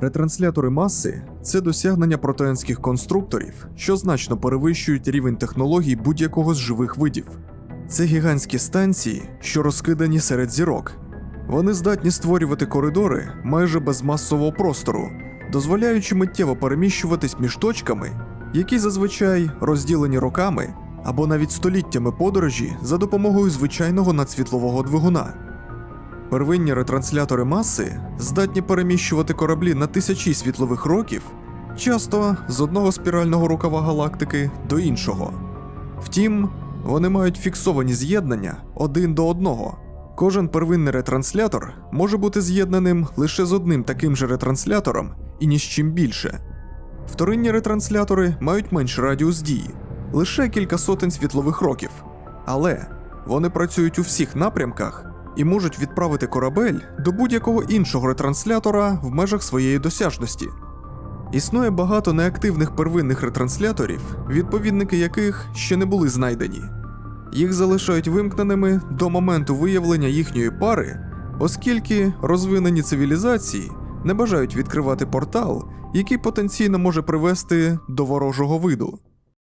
Ретранслятори маси це досягнення протеанських конструкторів, що значно перевищують рівень технологій будь-якого з живих видів. Це гігантські станції, що розкидані серед зірок. Вони здатні створювати коридори майже без масового простору, дозволяючи миттєво переміщуватись між точками, які зазвичай розділені роками або навіть століттями подорожі за допомогою звичайного надсвітлового двигуна. Первинні ретранслятори маси здатні переміщувати кораблі на тисячі світлових років, часто з одного спірального рукава галактики до іншого. Втім, вони мають фіксовані з'єднання один до одного. Кожен первинний ретранслятор може бути з'єднаним лише з одним таким же ретранслятором і ні з чим більше. Вторинні ретранслятори мають менший радіус дії лише кілька сотень світлових років, але вони працюють у всіх напрямках і можуть відправити корабель до будь-якого іншого ретранслятора в межах своєї досяжності. Існує багато неактивних первинних ретрансляторів, відповідники яких ще не були знайдені. Їх залишають вимкненими до моменту виявлення їхньої пари, оскільки розвинені цивілізації не бажають відкривати портал, який потенційно може привести до ворожого виду.